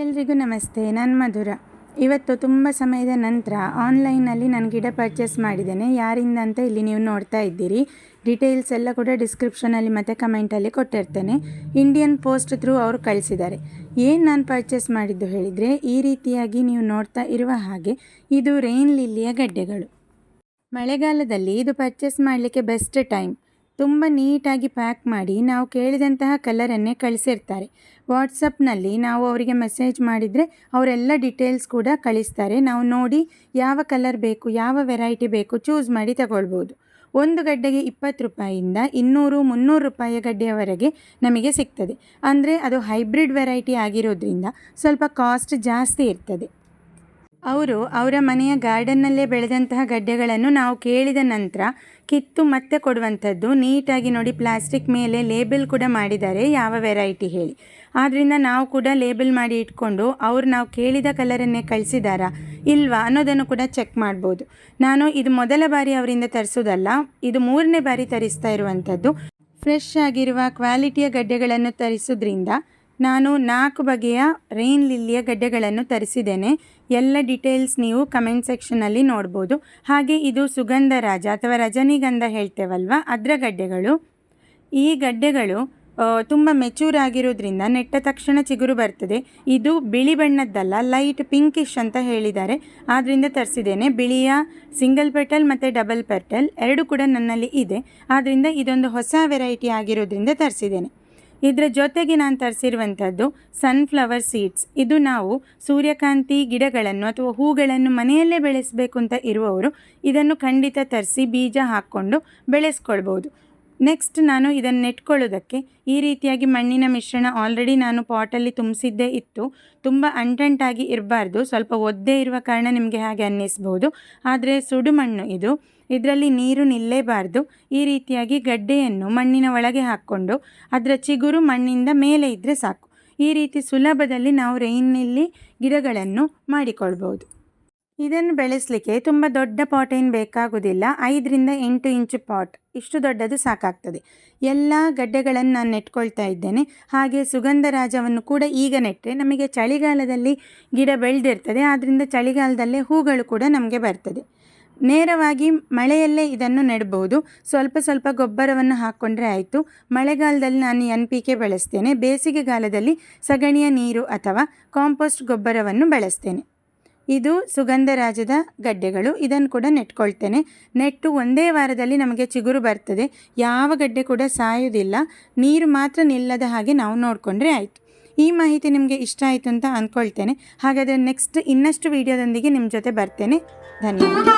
ಎಲ್ರಿಗೂ ನಮಸ್ತೆ, ನಾನು ಮಧುರ. ಇವತ್ತು ತುಂಬ ಸಮಯದ ನಂತರ ಆನ್ಲೈನಲ್ಲಿ ನಾನು ಗಿಡ ಪರ್ಚೇಸ್ ಮಾಡಿದ್ದೇನೆ. ಯಾರಿಂದ ಅಂತ ಇಲ್ಲಿ ನೀವು ನೋಡ್ತಾ ಇದ್ದೀರಿ. ಡೀಟೇಲ್ಸ್ ಎಲ್ಲ ಕೂಡ ಡಿಸ್ಕ್ರಿಪ್ಷನಲ್ಲಿ ಮತ್ತು ಕಮೆಂಟಲ್ಲಿ ಕೊಟ್ಟಿರ್ತೇನೆ. ಇಂಡಿಯನ್ ಪೋಸ್ಟ್ ಥ್ರೂ ಅವರು ಕಳಿಸಿದ್ದಾರೆ. ಏನು ನಾನು ಪರ್ಚೇಸ್ ಮಾಡಿದ್ದು ಹೇಳಿದರೆ, ಈ ರೀತಿಯಾಗಿ ನೀವು ನೋಡ್ತಾ ಇರುವ ಹಾಗೆ ಇದು ರೈನ್ ಲಿಲ್ಲಿಯ ಗಡ್ಡೆಗಳು. ಮಳೆಗಾಲದಲ್ಲಿ ಇದು ಪರ್ಚೇಸ್ ಮಾಡಲಿಕ್ಕೆ ಬೆಸ್ಟ್ ಟೈಮ್. ತುಂಬ ನೀಟಾಗಿ ಪ್ಯಾಕ್ ಮಾಡಿ ನಾವು ಕೇಳಿದಂತಹ ಕಲರನ್ನೇ ಕಳಿಸಿರ್ತಾರೆ. ವಾಟ್ಸಪ್ನಲ್ಲಿ ನಾವು ಅವರಿಗೆ ಮೆಸೇಜ್ ಮಾಡಿದರೆ ಅವರೆಲ್ಲ ಡಿಟೇಲ್ಸ್ ಕೂಡ ಕಳಿಸ್ತಾರೆ. ನಾವು ನೋಡಿ ಯಾವ ಕಲರ್ ಬೇಕು, ಯಾವ ವೆರೈಟಿ ಬೇಕು ಚೂಸ್ ಮಾಡಿ ತಗೊಳ್ಬೋದು. ಒಂದು ಗಡ್ಡೆಗೆ ಇಪ್ಪತ್ತು ರೂಪಾಯಿಯಿಂದ ಇನ್ನೂರು, ಮುನ್ನೂರು ರೂಪಾಯಿಯ ಗಡ್ಡೆಯವರೆಗೆ ನಮಗೆ ಸಿಗ್ತದೆ. ಅಂದರೆ ಅದು ಹೈಬ್ರಿಡ್ ವೆರೈಟಿ ಆಗಿರೋದ್ರಿಂದ ಸ್ವಲ್ಪ ಕಾಸ್ಟ್ ಜಾಸ್ತಿ ಇರ್ತದೆ. ಅವರು ಅವರ ಮನೆಯ ಗಾರ್ಡನ್ನಲ್ಲೇ ಬೆಳೆದಂತಹ ಗಡ್ಡೆಗಳನ್ನು ನಾವು ಕೇಳಿದ ನಂತರ ಕಿತ್ತು ಮತ್ತೆ ಕೊಡುವಂಥದ್ದು. ನೀಟಾಗಿ ನೋಡಿ ಪ್ಲಾಸ್ಟಿಕ್ ಮೇಲೆ ಲೇಬಲ್ ಕೂಡ ಮಾಡಿದ್ದಾರೆ. ಯಾವ ವೆರೈಟಿ ಹೇಳಿ. ಆದ್ದರಿಂದ ನಾವು ಕೂಡ ಲೇಬಲ್ ಮಾಡಿ ಇಟ್ಕೊಂಡು ಅವ್ರು ನಾವು ಕೇಳಿದ ಕಲರನ್ನೇ ಕಳಿಸಿದಾರಾ ಇಲ್ವಾ ಅನ್ನೋದನ್ನು ಕೂಡ ಚೆಕ್ ಮಾಡ್ಬೋದು. ನಾನು ಇದು ಮೊದಲ ಬಾರಿ ಅವರಿಂದ ತರಿಸೋದಲ್ಲ, ಇದು ಮೂರನೇ ಬಾರಿ ತರಿಸ್ತಾ ಇರುವಂಥದ್ದು. ಫ್ರೆಶ್ ಆಗಿರುವ ಕ್ವಾಲಿಟಿಯ ಗಡ್ಡೆಗಳನ್ನು ತರಿಸೋದ್ರಿಂದ ನಾನು ನಾಲ್ಕು ಬಗೆಯ ರೈನ್ ಲಿಲ್ಲಿಯ ಗಡ್ಡೆಗಳನ್ನು ತರಿಸಿದ್ದೇನೆ. ಎಲ್ಲ ಡೀಟೇಲ್ಸ್ ನೀವು ಕಮೆಂಟ್ ಸೆಕ್ಷನಲ್ಲಿ ನೋಡ್ಬೋದು. ಹಾಗೆ ಇದು ಸುಗಂಧರಾಜ ಅಥವಾ ರಜನಿಗಂಧ ಹೇಳ್ತೇವಲ್ವ? ಅದರ ಗಡ್ಡೆಗಳು. ಈ ಗಡ್ಡೆಗಳು ತುಂಬ ಮೆಚೂರ್ ಆಗಿರೋದ್ರಿಂದ ನೆಟ್ಟ ತಕ್ಷಣ ಚಿಗುರು ಬರ್ತದೆ. ಇದು ಬಿಳಿ ಬಣ್ಣದ್ದಲ್ಲ ಲೈಟ್ ಪಿಂಕಿಶ್ ಅಂತ ಹೇಳಿದ್ದಾರೆ. ಆದ್ದರಿಂದ ತರಿಸಿದ್ದೇನೆ. ಬಿಳಿಯ ಸಿಂಗಲ್ ಪೆಟಲ್ ಮತ್ತು ಡಬಲ್ ಪೆಟಲ್ ಎರಡು ಕೂಡ ನನ್ನಲ್ಲಿ ಇದೆ. ಆದ್ದರಿಂದ ಇದೊಂದು ಹೊಸ ವೆರೈಟಿ ಆಗಿರೋದ್ರಿಂದ ತರಿಸಿದ್ದೇನೆ. ಇದರ ಜೊತೆಗೆ ನಾನು ತರಿಸಿರುವಂಥದ್ದು ಸನ್ಫ್ಲವರ್ ಸೀಡ್ಸ್ ಇದು ನಾವು ಸೂರ್ಯಕಾಂತಿ ಗಿಡಗಳನ್ನು ಅಥವಾ ಹೂಗಳನ್ನು ಮನೆಯಲ್ಲೇ ಬೆಳೆಸಬೇಕು ಅಂತ ಇರುವವರು ಇದನ್ನು ಖಂಡಿತ ತರಿಸಿ ಬೀಜ ಹಾಕ್ಕೊಂಡು ಬೆಳೆಸ್ಕೊಳ್ಬೋದು. ನೆಕ್ಸ್ಟ್ ನಾನು ಇದನ್ನು ನೆಟ್ಕೊಳ್ಳೋದಕ್ಕೆ ಈ ರೀತಿಯಾಗಿ ಮಣ್ಣಿನ ಮಿಶ್ರಣ ಆಲ್ರೆಡಿ ನಾನು ಪಾಟಲ್ಲಿ ತುಂಬಿಸಿದ್ದೇ ಇತ್ತು. ತುಂಬ ಅಂಟಂಟಾಗಿ ಇರಬಾರ್ದು. ಸ್ವಲ್ಪ ಒದ್ದೆ ಇರುವ ಕಾರಣ ನಿಮಗೆ ಹಾಗೆ ಅನ್ನಿಸ್ಬೋದು. ಆದರೆ ಸುಡು ಮಣ್ಣು ಇದು. ಇದರಲ್ಲಿ ನೀರು ನಿಲ್ಲೇಬಾರ್ದು. ಈ ರೀತಿಯಾಗಿ ಗಡ್ಡೆಯನ್ನು ಮಣ್ಣಿನ ಒಳಗೆ ಹಾಕ್ಕೊಂಡು ಅದರ ಚಿಗುರು ಮಣ್ಣಿಂದ ಮೇಲೆ ಇದ್ದರೆ ಸಾಕು. ಈ ರೀತಿ ಸುಲಭದಲ್ಲಿ ನಾವು ರೈನಲ್ಲಿ ಗಿಡಗಳನ್ನು ಮಾಡಿಕೊಳ್ಬೋದು. ಇದನ್ನು ಬೆಳೆಸಲಿಕ್ಕೆ ತುಂಬ ದೊಡ್ಡ ಪಾಟ್ ಏನು ಬೇಕಾಗುವುದಿಲ್ಲ ಐದರಿಂದ ಎಂಟು ಇಂಚು ಪಾಟ್ ಇಷ್ಟು ದೊಡ್ಡದು ಸಾಕಾಗ್ತದೆ. ಎಲ್ಲ ಗಡ್ಡೆಗಳನ್ನು ನಾನು ನೆಟ್ಕೊಳ್ತಾ ಇದ್ದೇನೆ. ಹಾಗೆ ಸುಗಂಧರಾಜವನ್ನು ಕೂಡ ಈಗ ನೆಟ್ಟರೆ ನಮಗೆ ಚಳಿಗಾಲದಲ್ಲಿ ಗಿಡ ಬೆಳೆದಿರ್ತದೆ. ಆದ್ದರಿಂದ ಚಳಿಗಾಲದಲ್ಲೇ ಹೂಗಳು ಕೂಡ ನಮಗೆ ಬರ್ತದೆ. ನೇರವಾಗಿ ಮಳೆಯಲ್ಲೇ ಇದನ್ನು ನೆಡಬಹುದು ಸ್ವಲ್ಪ ಸ್ವಲ್ಪ ಗೊಬ್ಬರವನ್ನು ಹಾಕ್ಕೊಂಡ್ರೆ ಆಯಿತು. ಮಳೆಗಾಲದಲ್ಲಿ ನಾನು ಎನ್ ಪಿ ಕೆ ಬೆಳೆಸ್ತೇನೆ. ಬೇಸಿಗೆಗಾಲದಲ್ಲಿ ಸಗಣಿಯ ನೀರು ಅಥವಾ ಕಾಂಪೋಸ್ಟ್ ಗೊಬ್ಬರವನ್ನು ಬೆಳೆಸ್ತೇನೆ. ಇದು ಸುಗಂಧರಾಜದ ಗಡ್ಡೆಗಳು. ಇದನ್ನು ಕೂಡ ನೆಟ್ಕೊಳ್ತೇನೆ. ನೆಟ್ಟು ಒಂದೇ ವಾರದಲ್ಲಿ ನಮಗೆ ಚಿಗುರು ಬರ್ತದೆ. ಯಾವ ಗಡ್ಡೆ ಕೂಡ ಸಾಯೋದಿಲ್ಲ ನೀರು ಮಾತ್ರ ನಿಲ್ಲದ ಹಾಗೆ ನಾವು ನೋಡಿಕೊಂಡ್ರೆ ಆಯಿತು. ಈ ಮಾಹಿತಿ ನಿಮಗೆ ಇಷ್ಟ ಆಯಿತು ಅಂತ ಅಂದ್ಕೊಳ್ತೇನೆ ಹಾಗಾದರೆ ನೆಕ್ಸ್ಟ್ ಇನ್ನಷ್ಟು ವೀಡಿಯೋದೊಂದಿಗೆ ನಿಮ್ಮ ಜೊತೆ ಬರ್ತೇನೆ. ಧನ್ಯವಾದ.